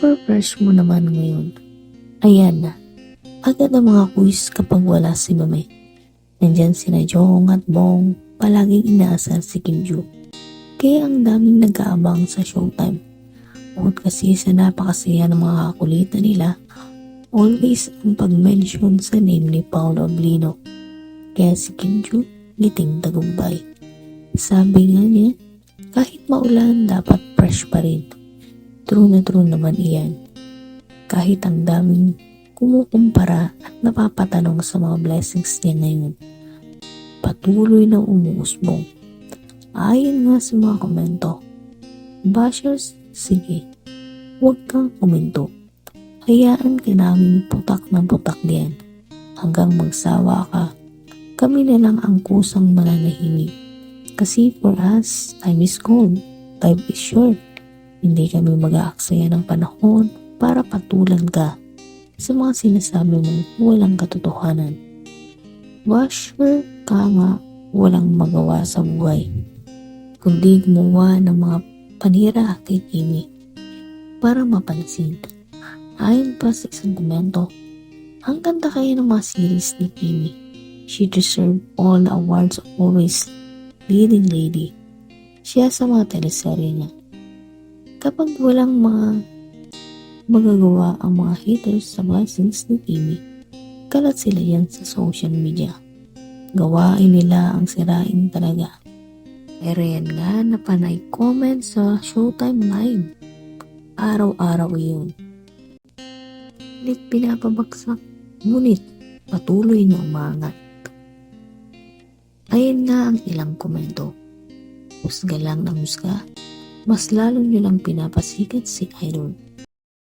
super fresh mo naman ngayon. Ayan na. Agad ang mga quiz kapag wala si Mame. Nandyan sina Jong at Bong, palaging inaasar si Kim Joo. Kaya ang daming nag-aabang sa showtime. Bukod kasi sa napakasaya ng mga kakulitan nila, always ang pag-mention sa name ni Paolo Ablino. Kaya si Kim Joo, ngiting tagumpay. Sabi nga niya, kahit maulan, dapat fresh pa rin. True na true naman iyan. Kahit ang daming kumukumpara at napapatanong sa mga blessings niya ngayon. Patuloy na umuusbong. Ayon nga sa mga komento, Bashers, sige, huwag kang komento. Hayaan ka namin putak ng putak diyan. Hanggang magsawa ka, kami na lang ang kusang mananahimik. Kasi for us, time is gold. Time is short. Hindi kami mag-aaksaya ng panahon para patulan ka sa mga sinasabi mong walang katotohanan. Washer ka nga walang magawa sa buhay, kundi gumawa ng mga panira kay Kimi para mapansin. Ayon pa sa isang komento, ang ganda kaya ng mga series ni Kimi. She deserved all the awards always leading lady. Siya sa mga teleserye niya. Kapag walang mga magagawa ang mga haters sa blessings ni Kimi, kalat sila yan sa social media. Gawain nila ang sirain talaga. Pero yan nga na panay comment sa Showtime Live. Araw-araw yun. Ngunit pinapabagsak, ngunit patuloy na umangat. Ayan nga ang ilang komento. Husga lang ng husga, mas lalo nyo lang pinapasikat si Idol.